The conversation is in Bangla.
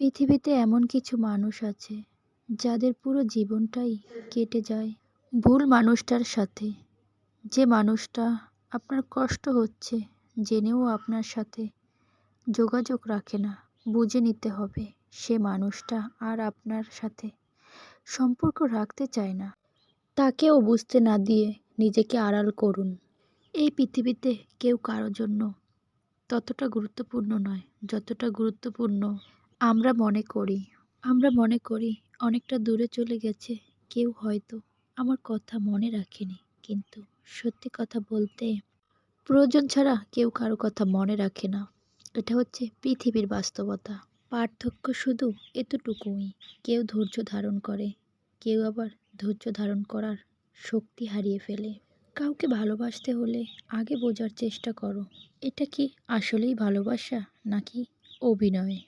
পৃথিবীতে এমন কিছু মানুষ আছে, যাদের পুরো জীবনটাই কেটে যায় ভুল মানুষটার সাথে। যে মানুষটা আপনার কষ্ট হচ্ছে জেনেও আপনার সাথে যোগাযোগ রাখে না, বুঝে নিতে হবে সে মানুষটা আর আপনার সাথে সম্পর্ক রাখতে চায় না। তাকেও বুঝতে না দিয়ে নিজেকে আড়াল করুন। এই পৃথিবীতে কেউ কারও জন্য ততটা গুরুত্বপূর্ণ নয়, যতটা গুরুত্বপূর্ণ আমরা মনে করি, আমরা মনে করি অনেকটা দূরে চলে গেছে কেউ হয়তো। আমার কথা মনে রাখেনি, কিন্তু সত্যি কথা বলতে প্রয়োজন ছাড়া কেউ কারও কথা মনে রাখে না। এটা হচ্ছে পৃথিবীর বাস্তবতা। পার্থক্য শুধু এতটুকুই। কেউ ধৈর্য ধারণ করে, কেউ আবার ধৈর্য ধারণ করার শক্তি হারিয়ে ফেলে। কাউকে ভালোবাসতে হলে আগে বোঝার চেষ্টা করো। এটা কি আসলেই ভালোবাসা নাকি অভিনয়?